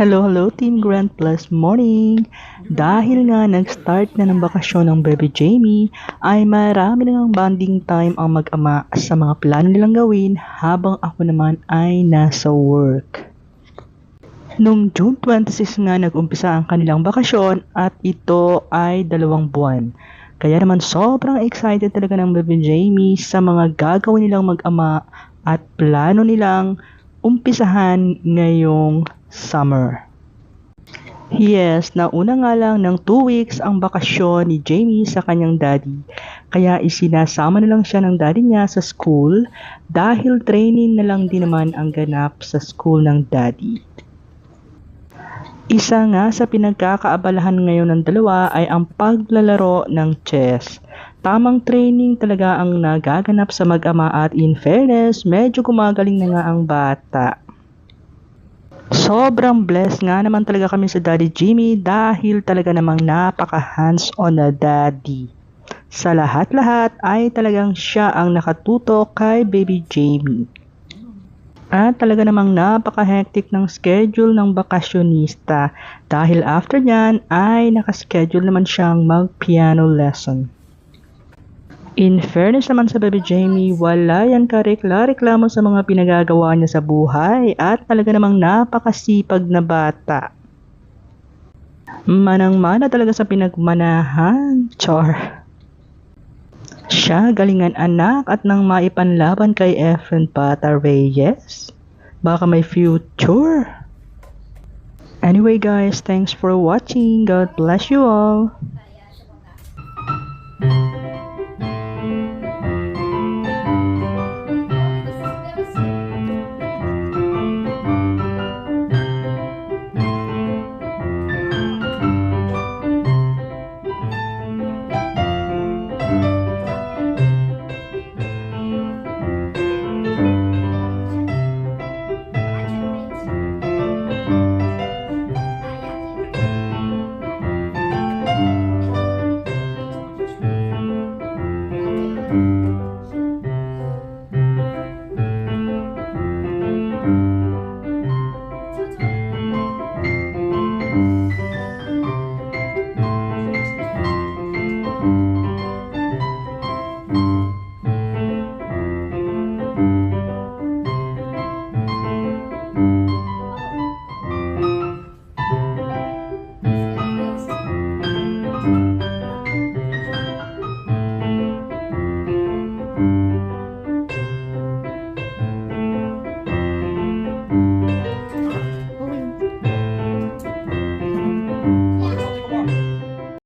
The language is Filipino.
Hello, hello Team Grand Plus Morning! Dahil nga nag-start na ng bakasyon ng Baby Jamie, ay marami na ng bonding time ang mag-ama sa mga plano nilang gawin habang ako naman ay nasa work. Noong June 26 nga nag-umpisa ang kanilang bakasyon at ito ay dalawang buwan. Kaya naman sobrang excited talaga ng Baby Jamie sa mga gagawin nilang mag-ama at plano nilang umpisahan ngayong summer. Yes, nauna nga lang ng 2 weeks ang bakasyon ni Jamie sa kanyang daddy. Kaya isinasama na lang siya ng daddy niya sa school dahil training na lang din naman ang ganap sa school ng daddy. Isa nga sa pinagkakaabalahan ngayon ng dalawa ay ang paglalaro ng chess. Tamang training talaga ang nagaganap sa mag-ama at in fairness, medyo gumagaling na nga ang bata. Sobrang blessed nga naman talaga kami sa Daddy Jimmy dahil talaga namang napaka hands-on na daddy. Sa lahat-lahat ay talagang siya ang nakatuto kay Baby Jamie. At talaga namang napaka-hectic ng schedule ng bakasyonista dahil after nyan ay nakaschedule naman siyang mag-piano lesson. In fairness naman sa Baby Jamie, wala yan karekla-reklamo sa mga pinagagawa niya sa buhay at talaga namang napakasipag na bata. Manang-mana talaga sa pinagmanahan, char. Siya galingan anak at nang maipanlaban kay Efren Pata Reyes. Baka may future. Anyway guys, thanks for watching. God bless you all. Bye.